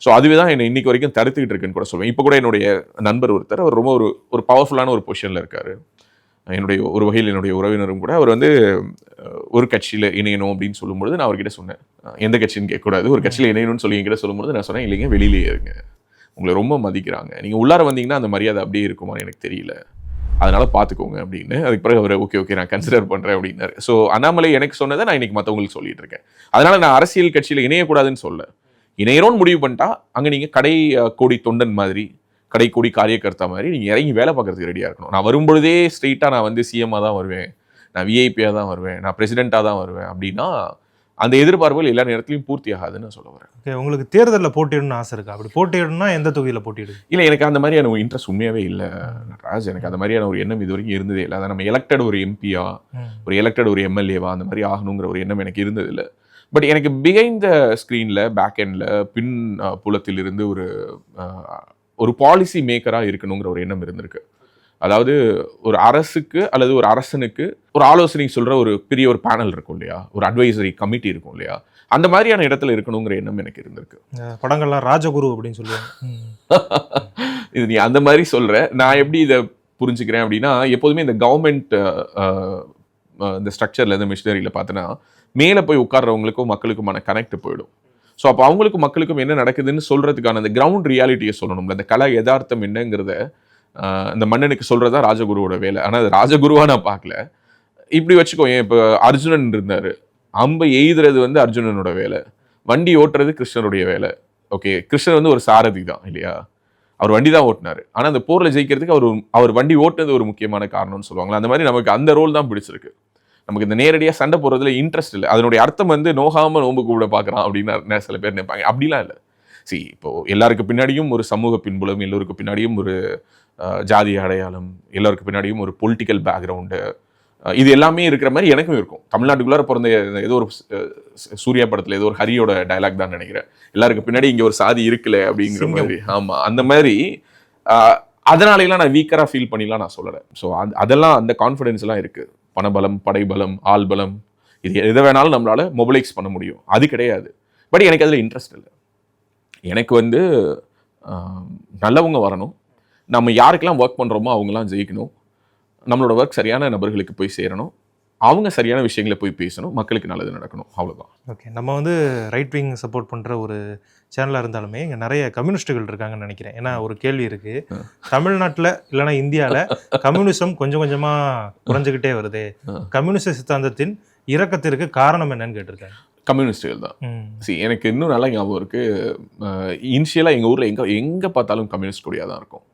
ஸோ அதுவே தான் என்னை இன்னைக்கு வரைக்கும் தடுத்துக்கிட்டு இருக்குன்னு கூட சொல்லுவேன் இப்போ கூட என்னுடைய நண்பர் ஒருத்தர் அவர் ரொம்ப ஒரு ஒரு பவர்ஃபுல்லான ஒரு பொசிஷனில் இருக்காரு. என்னுடைய ஒரு வகையில் என்னுடைய உறவினரும் கூட அவர் வந்து ஒரு கட்சியில் இணையணும் அப்படின்னு சொல்லும்பொழுது நான் அவர்கிட்ட சொன்னேன். எந்த கட்சின்னு கேட்கக்கூடாது ஒரு கட்சியில் இணையணும்னு சொல்லி என்கிட்ட சொல்லும்போது நான் சொன்னேன் இல்லைங்க வெளியிலேயே இருங்க. உங்களை ரொம்ப மதிக்கிறாங்க. நீங்கள் உள்ளார வந்தீங்கன்னா அந்த மரியாதை அப்படியே இருக்குமான்னு எனக்கு தெரியல. அதனால் பார்த்துக்கோங்க அப்படின்னு. அதுக்கு பிறகு அவர் ஓகே ஓகே நான் கன்சிடர் பண்ணுறேன் அப்படின்னாரு. ஸோ அண்ணாமலை எனக்கு சொன்னதை நான் இன்றைக்கி மற்றவங்களுக்கு சொல்லிட்டு இருக்கேன். அதனால் நான் அரசியல் கட்சியில் இணையக்கூடாதுன்னு சொல்ல. இணையரோன்னு முடிவு பண்ணிட்டா அங்கே நீங்கள் கடை கோடி தொண்டன் மாதிரி கடை கோடி காரியகர்த்தா மாதிரி நீங்கள் இறங்கி வேலை பார்க்கறதுக்கு ரெடியாக இருக்கணும். நான் வரும்பொழுதே ஸ்ட்ரெயிட்டாக நான் வந்து சிஎம்மாக தான் வருவேன். நான் விஐபியாக தான் வருவேன். நான் பிரசிடெண்ட்டாக தான் வருவேன். அப்படின்னா அந்த எதிர்பார்ப்புகள் எல்லா நேரத்துலையும் பூர்த்தி ஆகாதுன்னு சொல்ல வரேன். ஓகே உங்களுக்கு தேர்தலில் போட்டியிடணும்னு ஆசை இருக்கா? அப்படி போட்டியிடணும்னா எந்த தொகுதியில் போட்டியிடுது இல்லை எனக்கு அந்த மாதிரியான ஒரு இன்ட்ரெஸ்ட் உண்மையாகவே இல்லை. ராஜ் எனக்கு அந்த மாதிரியான ஒரு எண்ணம் இது வரைக்கும் இருந்ததே இல்லை. அதை நம்ம எலெக்டட் ஒரு எம்பியா ஒரு எலெக்டட் ஒரு எம்எல்ஏவா அந்த மாதிரி ஆகணுங்கிற ஒரு எண்ணம் எனக்கு இருந்ததில்லை பட் எனக்கு பிஹைண்ட் த ஸ்க்ரீனில் பேக் எண்டில் பின் புலத்திலிருந்து ஒரு ஒரு பாலிசி மேக்கராக இருக்கணுங்கிற ஒரு எண்ணம் இருந்திருக்கு. அதாவது ஒரு அரசுக்கு அல்லது ஒரு அரசனுக்கு ஒரு ஆலோசனை சொல்கிற ஒரு பெரிய ஒரு பேனல் இருக்கும் இல்லையா? ஒரு அட்வைசரி கமிட்டி இருக்கும் இல்லையா? அந்த மாதிரியான இடத்துல இருக்கணுங்கிற எண்ணம் எனக்கு இருந்திருக்கு. படங்கள்லாம் ராஜகுரு அப்படின்னு சொல்லுவாங்க. [laughs] இது நீ அந்த மாதிரி சொல்ற. நான் எப்படி இதை புரிஞ்சுக்கிறேன் அப்படின்னா எப்போதுமே இந்த கவர்மெண்ட் இந்த ஸ்ட்ரக்சர்ல இந்த மிஷினரியில் பார்த்தோன்னா மேலே போய் உட்கார்றவங்களுக்கும் மக்களுக்குமான கனெக்ட் போயிடும். ஸோ அப்போ அவங்களுக்கும் மக்களுக்கும் என்ன நடக்குதுன்னு சொல்கிறதுக்கான அந்த கிரவுண்ட் ரியாலிட்டியை சொல்லணும்ல. அந்த கலை யதார்த்தம் என்னங்கிறத இந்த மன்னனுக்கு சொல்றதா ராஜகுருவோட வேலை. ஆனால் அது ராஜகுருவா நான் பார்க்கல. இப்படி வச்சுக்கோ ஏன் இப்போ அர்ஜுனன் இருந்தார். அம்பை எய்துறது வந்து அர்ஜுனனோட வேலை. வண்டி ஓட்டுறது கிருஷ்ணருடைய வேலை. ஓகே கிருஷ்ணர் வந்து ஒரு சாரதி தான் இல்லையா? அவர் வண்டி தான் ஓட்டினார். ஆனால் அந்த போரில் ஜெயிக்கிறதுக்கு அவர் அவர் வண்டி ஓட்டுனது ஒரு முக்கியமான காரணம்னு சொல்லுவாங்களா அந்த மாதிரி நமக்கு அந்த ரோல் தான் பிடிச்சிருக்கு. நமக்கு இந்த நேரடியா சண்டை போடுறதுல இன்ட்ரெஸ்ட் இல்லை. அதனுடைய அர்த்தம் வந்து நோகாம நோம்பு கூட பார்க்கறான் அப்படின்னு சில பேர் நினைப்பாங்க. அப்படிலாம் இல்லை. சி இப்போ எல்லாருக்கு பின்னாடியும் ஒரு சமூக பின்புலம் எல்லோருக்கு பின்னாடியும் ஒரு ஜாதி அடையாளம் எல்லாருக்கு பின்னாடியும் ஒரு பொலிட்டிக்கல் பேக்ரவுண்டு இது எல்லாமே இருக்கிற மாதிரி எனக்கும் இருக்கும். தமிழ்நாட்டுக்குள்ளார பிறந்த ஏதோ ஒரு சூர்யா படத்துல ஏதோ ஒரு ஹரியோட டயலாக் தான் நினைக்கிறேன். எல்லாருக்கு பின்னாடி இங்க ஒரு சாதி இருக்குல்ல அப்படிங்கிற. மாதிரி. ஆமா. அந்த மாதிரி ஆஹ், அதனாலலாம் நான் வீக்கரா ஃபீல் பண்ணிலாம் நான் சொல்லலை. ஸோ அதெல்லாம் அந்த கான்ஃபிடன்ஸ் எல்லாம் இருக்கு. பணபலம் படைபலம் ஆள்பலம். இது எதை வேணாலும் நம்மளால் மொபிலைஸ் பண்ண முடியும். அது கிடையாது. பட் எனக்கு அதில் இன்ட்ரெஸ்ட் இல்லை. எனக்கு வந்து நல்லவங்க வரணும். நம்ம யாருக்கெல்லாம் ஒர்க் பண்ணுறோமோ அவங்கெல்லாம் ஜெயிக்கணும். நம்மளோட ஒர்க் சரியான நபர்களுக்கு போய் சேரணும். அவங்க சரியான விஷயங்களை போய் பேசணும். மக்களுக்கு நல்லது நடக்கணும். அவ்வளோதான் ஓகே நம்ம வந்து ரைட் விங் சப்போர்ட் பண்ணுற ஒரு சேனலாக இருந்தாலுமே இங்கே நிறைய கம்யூனிஸ்ட்டுகள் இருக்காங்கன்னு நினைக்கிறேன். ஏன்னா ஒரு கேள்வி இருக்கு. ஆ. தமிழ்நாட்டில் இல்லைன்னா இந்தியாவில் கம்யூனிசம் கொஞ்சம் கொஞ்சமாக குறைஞ்சிக்கிட்டே வருது. ஆ. கம்யூனிச சித்தாந்தத்தின் இறக்கத்திற்கு காரணம் என்னன்னு கேட்டிருக்காங்க. கம்யூனிஸ்டுகள் தான். சி எனக்கு இன்னும் நல்லா ஞாபகம் இருக்கு. இனிஷியலாக எங்கள் ஊரில் எங்கே எங்கே பார்த்தாலும் கம்யூனிஸ்ட் கொடியாக தான் இருக்கும்.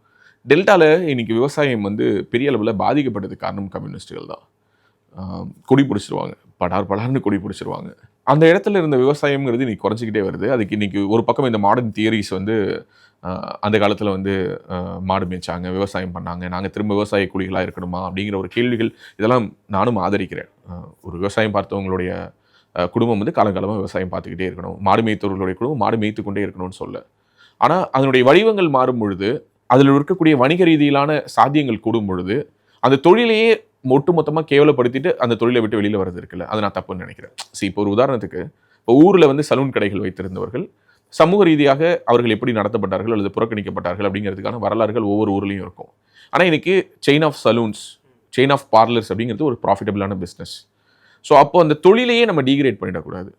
டெல்டாவில் இன்னைக்கு விவசாயம் வந்து பெரிய அளவில் பாதிக்கப்பட்டதுக்கு காரணம் கம்யூனிஸ்டுகள் தான். கொடி பிடிச்சிருவாங்க. படார் படார்னு கொடி பிடிச்சிருவாங்க. அந்த இடத்துல இருந்த விவசாயம்ங்கிறது இன்னைக்கு குறைஞ்சிக்கிட்டே வருது. அதுக்கு இன்னைக்கு ஒரு பக்கம் இந்த மாடர்ன் தியரிஸ் வந்து அந்த காலத்தில் வந்து மாடு மேய்ச்சாங்க விவசாயம் பண்ணாங்க நாங்கள் திரும்ப விவசாய கூலிகளாக இருக்கணுமா அப்படிங்கிற ஒரு கேள்விகள் இதெல்லாம் நானும் ஆதரிக்கிறேன். ஒரு விவசாயம் பார்த்தவங்களுடைய குடும்பம் வந்து காலங்காலமாக விவசாயம் பார்த்துக்கிட்டே இருக்கணும். மாடு மேய்த்தவர்களுடைய குடும்பம் மாடு மேய்த்து கொண்டே இருக்கணும்னு சொல்ல. ஆனால் அதனுடைய வடிவங்கள் மாறும் பொழுது அதில் இருக்கக்கூடிய வணிக ரீதியிலான சாத்தியங்கள் கூடும் பொழுது அந்த தொழிலையே ஒட்டுமொத்தமாக கேவலப்படுத்திட்டு அந்த தொழிலை விட்டு வெளியில் வர்றது இருக்குல்ல? அதை நான் தப்புன்னு நினைக்கிறேன். சரி இப்போ ஒரு உதாரணத்துக்கு இப்போ ஊரில் வந்து சலூன் கடைகள் வைத்திருந்தவர்கள் சமூக ரீதியாக அவர்கள் எப்படி நடத்தப்பட்டார்கள் அல்லது புறக்கணிக்கப்பட்டார்கள் அப்படிங்கிறதுக்கான வரலாறுகள் ஒவ்வொரு ஊர்லேயும் இருக்கும். ஆனால் இன்னைக்கு chain of saloons chain of parlours அப்படிங்கிறது ஒரு ப்ராஃபிட்டபிளான பிஸ்னஸ் ஸோ அப்போ அந்த தொழிலையே நம்ம டீக்ரேட் பண்ணிடக்கூடாது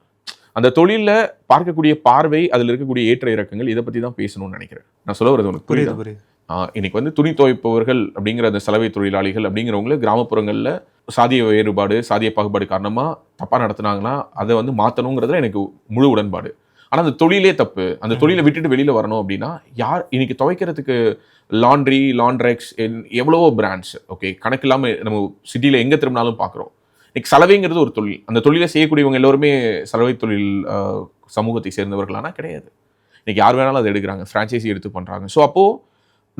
அந்த தொழிலில் பார்க்கக்கூடிய பார்வை அதில் இருக்கக்கூடிய ஏற்ற இறக்கங்கள் இதை பற்றி தான் பேசணும்னு நினைக்கிறேன். நான் சொல்ல வரது உனக்கு புரியுது? புரியுது. இன்னைக்கு வந்து துணி துவைப்பவர்கள் அப்படிங்கிற அந்த சலவை தொழிலாளிகள் அப்படிங்கிறவங்கள கிராமப்புறங்களில் சாதிய வேறுபாடு சாதிய பாகுபாடு காரணமாக தப்பாக நடத்துனாங்கன்னா அதை வந்து மாற்றணுங்கிறதுல எனக்கு முழு உடன்பாடு. ஆனால் அந்த தொழிலே தப்பு. அந்த தொழிலை விட்டுட்டு வெளியில் வரணும் அப்படின்னா யார் இன்னைக்கு துவைக்கிறதுக்கு லாண்ட்ரி லாண்ட்ரெக்ஸ் எவ்வளவோ பிராண்ட்ஸ் ஓகே கணக்கு இல்லாமல் நம்ம சிட்டியில் எங்கே திரும்பினாலும் பார்க்குறோம் இன்னைக்கு சலவைங்கிறது ஒரு தொழில். அந்த தொழிலை செய்யக்கூடியவங்க எல்லோருமே சலவை தொழில் சமூகத்தை சேர்ந்தவர்களானா கிடையாது. இன்னைக்கு யார் வேணாலும் அதை எடுக்கிறாங்க ஃப்ரான்ச்சைசி எடுத்து பண்ணுறாங்க ஸோ அப்போது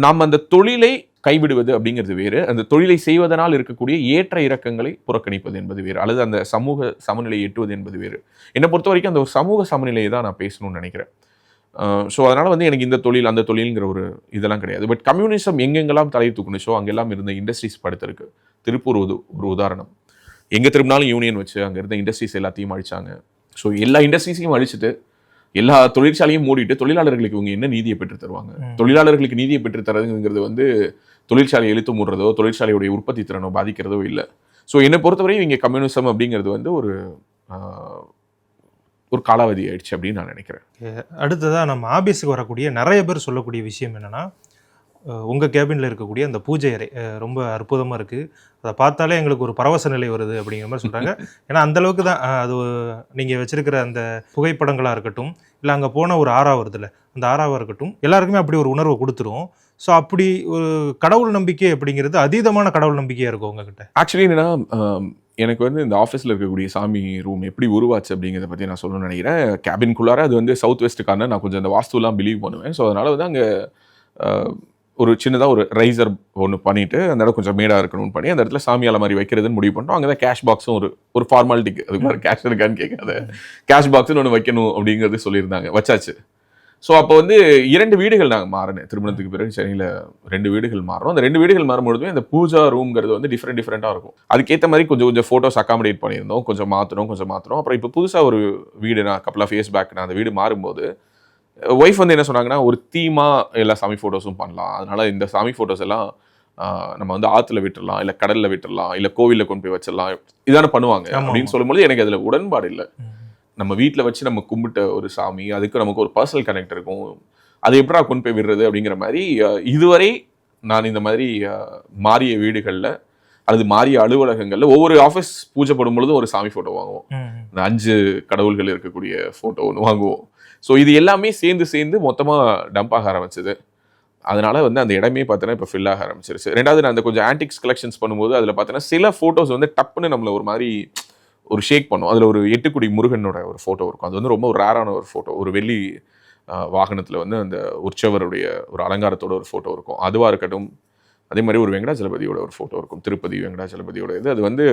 நாம் அந்த தொழிலை கைவிடுவது அப்படிங்கிறது வேறு. அந்த தொழிலை செய்வதனால் இருக்கக்கூடிய ஏற்ற இறக்கங்களை புறக்கணிப்பது என்பது வேறு. அல்லது அந்த சமூக சமநிலையை எட்டுவது என்பது வேறு. என்னை பொறுத்த வரைக்கும் அந்த ஒரு சமூக சமநிலையை தான் நான் பேசணும்னு நினைக்கிறேன். ஸோ அதனால் வந்து எனக்கு இந்த தொழில் அந்த தொழில்ங்கிற ஒரு இதெல்லாம் கிடையாது. பட் கம்யூனிசம் எங்கெங்கெல்லாம் தலை தூக்குனுச்சோ அங்கெல்லாம் இருந்த இண்டஸ்ட்ரீஸ் படுத்திருக்கு. திருப்பூர் ஒரு ஒரு உதாரணம். எங்கே திரும்பினாலும் யூனியன் வச்சு அங்கே இருந்த இண்டஸ்ட்ரீஸ் எல்லாத்தையும் அழிச்சாங்க. ஸோ எல்லா இண்டஸ்ட்ரீஸையும் அழிச்சிட்டு எல்லா தொழிற்சாலையும் மூடிட்டு தொழிலாளர்களுக்கு இவங்க என்ன நீதியை பெற்று தருவாங்க. தொழிலாளர்களுக்கு நீதியை பெற்று தரதுங்கிறது வந்து தொழிற்சாலை இழுத்து மூடுறதோ தொழிற்சாலையுடைய உற்பத்தி திறனோ பாதிக்கிறதோ இல்லை. ஸோ என்னை பொறுத்தவரையும் இங்கே கம்யூனிசம் அப்படிங்கிறது வந்து ஒரு ஒரு காலாவதி ஆயிடுச்சு அப்படின்னு நான் நினைக்கிறேன். அடுத்ததாக நம்ம ஆபீஸுக்கு வரக்கூடிய நிறைய பேர் சொல்லக்கூடிய விஷயம் என்னென்னா உங்கள் கேபினில் இருக்கக்கூடிய அந்த பூஜை அறை ரொம்ப அற்புதமாக இருக்குது அதை பார்த்தாலே எங்களுக்கு ஒரு பரவச நிலை வருது அப்படிங்கிற மாதிரி சொல்கிறாங்க [laughs] ஏன்னா அந்த அளவுக்கு தான் அது நீங்கள் வச்சிருக்கிற அந்த புகைப்படங்களாக இருக்கட்டும் இல்லை அங்கே போன ஒரு ஆறா வருதுல்ல அந்த ஆறாவாக இருக்கட்டும் எல்லாருக்குமே அப்படி ஒரு உணர்வை கொடுத்துரும். ஸோ அப்படி ஒரு கடவுள் நம்பிக்கை அப்படிங்கிறது அதீதமான கடவுள் நம்பிக்கையாக இருக்கும் உங்ககிட்ட? ஆக்சுவலி என்னன்னா எனக்கு வந்து இந்த ஆஃபீஸில் இருக்கக்கூடிய சாமி ரூம் எப்படி உருவாச்சு அப்படிங்கிறத பற்றி நான் சொல்லணும்னு நினைக்கிறேன். கேபின்குள்ளார அது வந்து சவுத் வெஸ்ட்டுக்கான நான் கொஞ்சம் அந்த வாஸ்துலாம் பிலீவ் பண்ணுவேன். ஸோ அதனால் வந்து அங்கே ஒரு சின்னதாக ஒரு ரைசர் ஒன்று பண்ணிவிட்டு அந்த இடம் கொஞ்சம் மேடாக இருக்கணும்னு பண்ணி அந்த இடத்துல சாமியால் மாதிரி வைக்கிறதுன்னு முடிவு பண்ணோம் அங்கே தான் கேஷ் பாக்ஸும் ஒரு ஒரு ஃபார்மாலிட்டிக்கு அதுக்கு மாதிரி கேஷ் இருக்கான்னு கேட்காத. கேஷ் பாக்ஸ்னு ஒன்று வைக்கணும் அப்படிங்கிறது சொல்லியிருந்தாங்க. வச்சாச்சு. ஸோ அப்போ வந்து இரண்டு வீடுகள் நாங்கள் மாறினேன் திருமணத்துக்கு பிறகு சென்னையில் ரெண்டு வீடுகள் மாறுறோம். அந்த ரெண்டு வீடுகள் மாறும்பொழுதுமே அந்த பூஜா ரூம்ங்கிறது வந்து டிஃப்ரெண்ட் டிஃப்ரெண்ட்டாக இருக்கும். அதுக்கேற்ற மாதிரி கொஞ்சம் கொஞ்சம் ஃபோட்டோஸ் அக்காமடேட் பண்ணியிருந்தோம். கொஞ்சம் மாற்றணும் கொஞ்சம் மாற்றணும் அப்புறம் இப்போ புதுசாக ஒரு வீடு நான் கப்பல் ஆஃப் இயர்ஸ் பேக் நான் அந்த வீடு மாறும்போது ஒய்ஃப் வந்து என்ன சொன்னாங்கன்னா ஒரு தீமா எல்லா சாமி ஃபோட்டோஸும் பண்ணலாம். அதனால இந்த சாமி ஃபோட்டோஸ் எல்லாம் நம்ம வந்து ஆற்றுல விட்டுறலாம் இல்லை கடலில் விட்டுறலாம் இல்லை கோவிலில் கொண்டு போய் வச்சிடலாம். இதான பண்ணுவாங்க. அப்படின்னு. சொல்லும்போது எனக்கு அதில் உடன்பாடு இல்லை. நம்ம வீட்டில் வச்சு நம்ம கும்பிட்ட ஒரு சாமி அதுக்கு நமக்கு ஒரு பர்சனல் கனெக்ட் இருக்கும். அதை எப்படா கொண்டு போய் விடுறது அப்படிங்கிற மாதிரி இதுவரை நான் இந்த மாதிரி மாறிய வீடுகளில் அல்லது மாறிய அலுவலகங்களில் ஒவ்வொரு ஆஃபீஸ் பூஜை படும் பொழுதும் ஒரு சாமி ஃபோட்டோ வாங்குவோம். இந்த அஞ்சு கடவுள்கள் இருக்கக்கூடிய ஃபோட்டோ ஒன்று வாங்குவோம். ஸோ இது எல்லாமே சேர்ந்து சேர்ந்து மொத்தமாக டம்ப் ஆக ஆரம்பிச்சது. அதனால வந்து அந்த இடமே பார்த்தோன்னா இப்போ ஃபில் ஆக ஆரம்பிச்சிருச்சு. ரெண்டாவது நான் அந்த கொஞ்சம் ஆன்டிக்ஸ் கலெக்ஷன்ஸ் பண்ணும்போது அதில் பார்த்தோன்னா சில ஃபோட்டோஸ் வந்து டப்புன்னு நம்மளை ஒரு மாதிரி ஒரு ஷேக் பண்ணும். அதில் ஒரு எட்டுக்குடி முருகனோட ஒரு ஃபோட்டோ இருக்கும். அது வந்து ரொம்ப ஒரு ரேரான ஒரு ஃபோட்டோ ஒரு வெள்ளி வாகனத்தில் வந்து அந்த உற்சவருடைய ஒரு அலங்காரத்தோட ஒரு ஃபோட்டோ இருக்கும். அதுவாக இருக்கட்டும். அதே மாதிரி ஒரு வெங்கடாஜலபதியோட ஒரு ஃபோட்டோ இருக்கும். திருப்பதி வெங்கடாஜலபதியோட இது. அது வந்து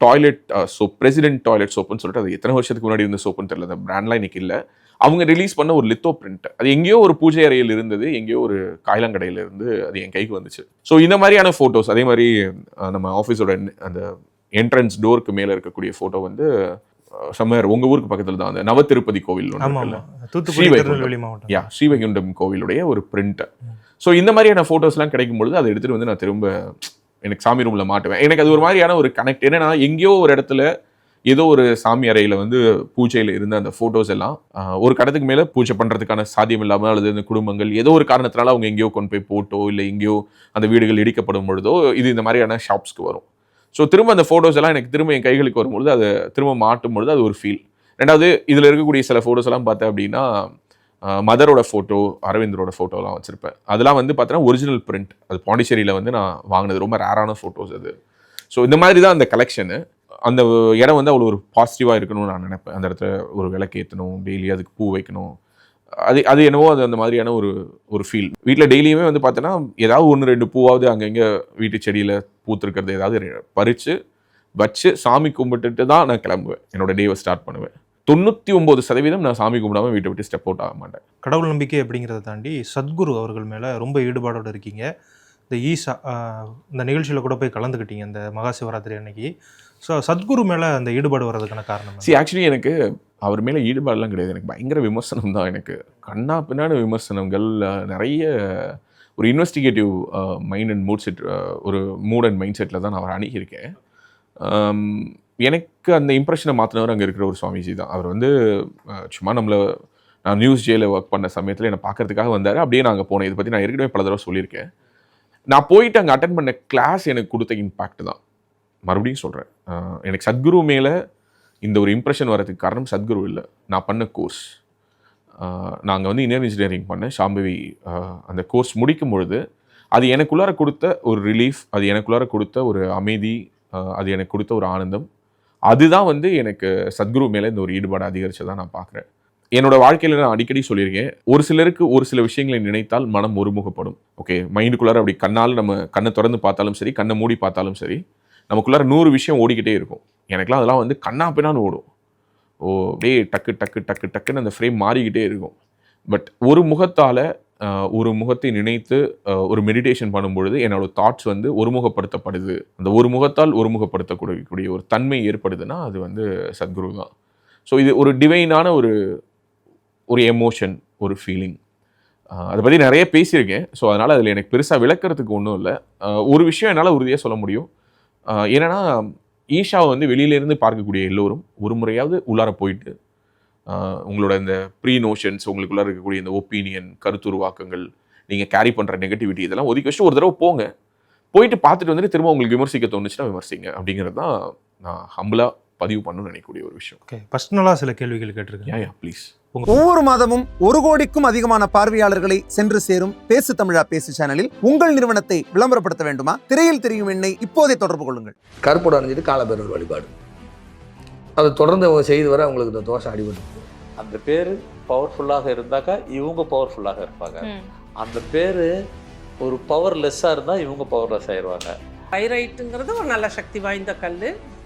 டாய்லெட் சோப் பிரசிடென்ட் டாய்லெட் சோப்புன்னு சொல்லிட்டு அது எத்தனை வருஷத்துக்கு முன்னாடி இருந்த சோப்புன்னு தெரியல. அந்த பிராண்ட்லாம் இன்றைக்கி இல்லை. அவங்க ரிலீஸ் பண்ண ஒரு லித்தோ பிரிண்ட் அது எங்கேயோ ஒரு பூஜை அறையில் இருந்தது எங்கேயோ ஒரு காய்லாங்கடையில் இருந்து அது என் கைக்கு வந்துச்சு. ஸோ இந்த மாதிரியான ஃபோட்டோஸ் அதே மாதிரி நம்ம ஆஃபீஸோட அந்த என்ட்ரன்ஸ் டோருக்கு மேலே இருக்கக்கூடிய ஃபோட்டோ வந்து சம்மர் உங்கள் ஊருக்கு பக்கத்தில் தான் அந்த நவ திருப்பதி கோவில் யா ஸ்ரீவைகுண்டம். கோவிலுடைய ஒரு பிரிண்ட் ஸோ இந்த மாதிரியான ஃபோட்டோஸ்லாம் கிடைக்கும் பொழுது அதை எடுத்துட்டு வந்து நான் திரும்ப எனக்கு சாமி ரூமில் மாட்டுவேன். எனக்கு அது ஒரு மாதிரியான ஒரு கனெக்ட் என்னன்னா எங்கேயோ ஒரு இடத்துல ஏதோ ஒரு சாமி அறையில் வந்து பூஜையில் இருந்த அந்த ஃபோட்டோஸ் எல்லாம் ஒரு கடத்துக்கு மேலே பூஜை பண்ணுறதுக்கான சாத்தியம் இல்லாமல் அல்லது இந்த குடும்பங்கள் ஏதோ ஒரு காரணத்தினால அவங்க எங்கேயோ கொண்டு போய் போட்டோ இல்லை எங்கேயோ அந்த வீடுகள் இடிக்கப்படும் பொழுதோ இது இந்த மாதிரியான ஷாப்ஸ்க்கு வரும். ஸோ திரும்ப அந்த ஃபோட்டோஸ் எல்லாம் எனக்கு திரும்ப என் கைகளுக்கு வரும்பொழுது அதை திரும்ப மாட்டும் பொழுது அது ஒரு ஃபீல் ரெண்டாவது இதில் இருக்கக்கூடிய சில ஃபோட்டோஸ் எல்லாம் பார்த்தேன் அப்படின்னா மதரோட ஃபோட்டோ அரவிந்தரோட ஃபோட்டோலாம் வச்சுருப்பேன். அதெல்லாம் வந்து பார்த்தோன்னா ஒரிஜினல் பிரிண்ட் அது பாண்டிச்சேரியில் வந்து நான் வாங்கினது. ரொம்ப ரேரான ஃபோட்டோஸ் அது. ஸோ இந்த மாதிரி தான் அந்த கலெக்ஷனு அந்த இடம் வந்து அவ்வளோ ஒரு பாசிட்டிவாக இருக்கணும்னு நான் நினைப்பேன். அந்த இடத்துல ஒரு விளக்கு ஏற்றணும் டெய்லி அதுக்கு பூ வைக்கணும். அது அது என்னவோ அது அந்த மாதிரியான ஒரு ஒரு ஃபீல் வீட்டில் டெய்லியுமே வந்து பார்த்தோன்னா ஏதாவது ஒன்று ரெண்டு பூவாவது அங்கங்கே வீட்டு செடியில் பூத்துருக்கிறது ஏதாவது பறித்து வச்சு சாமி கும்பிட்டுட்டு தான் நான் கிளம்புவேன். என்னோட டேவை ஸ்டார்ட் பண்ணுவேன். தொண்ணூற்றி ஒம்பது சதவீதம் நான் சாமி கும்பிடாம வீட்டை விட்டு ஸ்டெப் அவுட் ஆக மாட்டேன். கடவுள் நம்பிக்கை அப்படிங்கிறத தாண்டி சத்குரு அவர்கள் மேலே ரொம்ப ஈடுபாடோடு இருக்கீங்க. இந்த ஈசா இந்த நிகழ்ச்சியில் கூட போய் கலந்துக்கிட்டீங்க. இந்த மகா சிவராத்திரி அன்னைக்கு. ஸோ சத்குரு மேலே அந்த ஈடுபாடு வர்றதுக்கான காரணம் சி ஆக்சுவலி எனக்கு அவர் மேலே ஈடுபாடுலாம் கிடையாது. எனக்கு பயங்கர விமர்சனம் தான் எனக்கு கண்ணா பின்னாடி விமர்சனங்கள் நிறைய ஒரு investigative mind and mood set ஒரு மூட் அண்ட் மைண்ட் செட்டில் தான் நான் அவரை அணுகியிருக்கேன். எனக்கு அந்த இம்ப்ரெஷனை மாற்றினவர் அங்கே இருக்கிற ஒரு சுவாமிஜி தான். அவர் வந்து சும்மா நம்மளை நான் நியூஸ் ஜேயில் ஒர்க் பண்ண சமயத்தில் என்னை பார்க்கறதுக்காக வந்தார். அப்படியே நாங்கள் போனேன். இதை பற்றி நான் ஏற்கனவே பல தடவை சொல்லியிருக்கேன். நான் போயிட்டு அங்கே அட்டன் பண்ண கிளாஸ் எனக்கு கொடுத்த இம்பேக்ட் தான். மறுபடியும் சொல்கிறேன் எனக்கு சத்குரு மேலே இந்த ஒரு இம்ப்ரெஷன் வரதுக்கு காரணம் சத்குரு இல்லை. நான் பண்ண கோர்ஸ் நாங்கள் வந்து இன்னர் இன்ஜினியரிங் பண்ணேன். சாம்பவி அந்த கோர்ஸ் முடிக்கும் பொழுது அது எனக்குள்ளார கொடுத்த ஒரு ரிலீஃப் அது எனக்குள்ளார கொடுத்த ஒரு அமைதி அது எனக்கு கொடுத்த ஒரு ஆனந்தம். அதுதான் வந்து எனக்கு சத்குரு மேலே இந்த ஒரு ஈடுபாடு அதிகரிச்சதா நான் பார்க்குறேன். என்னோட வாழ்க்கையில் நான் அடிக்கடி சொல்லியிருக்கேன் ஒரு சிலருக்கு ஒரு சில விஷயங்களை நினைத்தால் மனம் ஒருமுகப்படும். ஓகே மைண்டுக்குள்ளார அப்படி கண்ணால் நம்ம கண்ணை திறந்து பார்த்தாலும் சரி கண்ணை மூடி பார்த்தாலும் சரி நமக்குள்ளார நூறு விஷயம் ஓடிக்கிட்டே இருக்கும். எனக்குலாம் அதெல்லாம் வந்து கண்ணா பின்னான்னு ஓடும். ஓ அப்படியே டக்கு டக்கு டக்கு டக்குன்னு அந்த ஃப்ரேம் மாறிக்கிட்டே இருக்கும். பட் ஒரு முகத்தால் ஒரு முகத்தை நினைத்து ஒரு மெடிடேஷன் பண்ணும்பொழுது என்னோட தாட்ஸ் வந்து ஒருமுகப்படுத்தப்படுது. அந்த ஒரு முகத்தால் ஒருமுகப்படுத்தக்கூடிய ஒரு தன்மை ஏற்படுதுன்னா அது வந்து சத்குரு தான். ஸோ இது ஒரு டிவைனான ஒரு ஒரு எமோஷன் ஒரு ஃபீலிங் அதை பற்றி நிறைய பேசியிருக்கேன். ஸோ அதனால் அதில் எனக்கு பெருசாக விளக்கிறதுக்கு ஒன்றும் இல்லை. ஒரு விஷயம் என்னால் உறுதியாக சொல்ல முடியும். என்னன்னா ஈஷாவை வந்து வெளியிலேருந்து பார்க்கக்கூடிய எல்லோரும் ஒரு முறையாவது உள்ளார போயிட்டு உங்களோட இந்த ப்ரீ நோஷன்ஸ் உங்களுக்குள்ளார இருக்கக்கூடிய இந்த ஒப்பீனியன் கருத்துருவாக்கங்கள் நீங்கள் கேரி பண்ணுற நெகட்டிவிட்டி இதெல்லாம் ஒதுக்கி வச்சுட்டு ஒரு தடவை போங்க. போயிட்டு பார்த்துட்டு வந்துட்டு திரும்ப உங்களுக்கு விமர்சிக்க தோணுச்சுன்னா விமர்சிங்க. அப்படிங்கிறது தான் நான் ஹம்பிளாக பதிவு பண்ணணும்னு நினைக்கக்கூடிய ஒரு விஷயம். ஓகே பர்சனலாக சில கேள்விகள் கேட்டிருக்கேன். யா யா ப்ளீஸ் ஒவ்வொரு மாதமும் ஒரு கோடிக்கும் அதிகமான பார்வையாளர்களை சென்று சேரும் பேசு தமிழா பேசு சேனலில் உங்கள் நிறுவனத்தை விளம்பரப்படுத்த வேண்டுமா? திரையில் தெரியும் எண்ணை இப்போதே தொடர்பு கொள்ளுங்கள். கருப்போடு அணிஞ்சிட்டு காலபேரர் வழிபாடு. அதை தொடர்ந்து அவங்க செய்து வர அவங்களுக்கு இந்த தோஷம் அடிபட்டு. அந்த பேர் பவர்ஃபுல்லாக இருந்தாக்கா இவங்க பவர்ஃபுல்லாக இருப்பாங்க. அந்த பேர் ஒரு பவர்லெஸ்ஸாக இருந்தால் இவங்க பவர்லெஸ் ஆயிடுவாங்க பைரைட்டுங்கிறது ஒரு நல்ல சக்தி வாய்ந்த கல்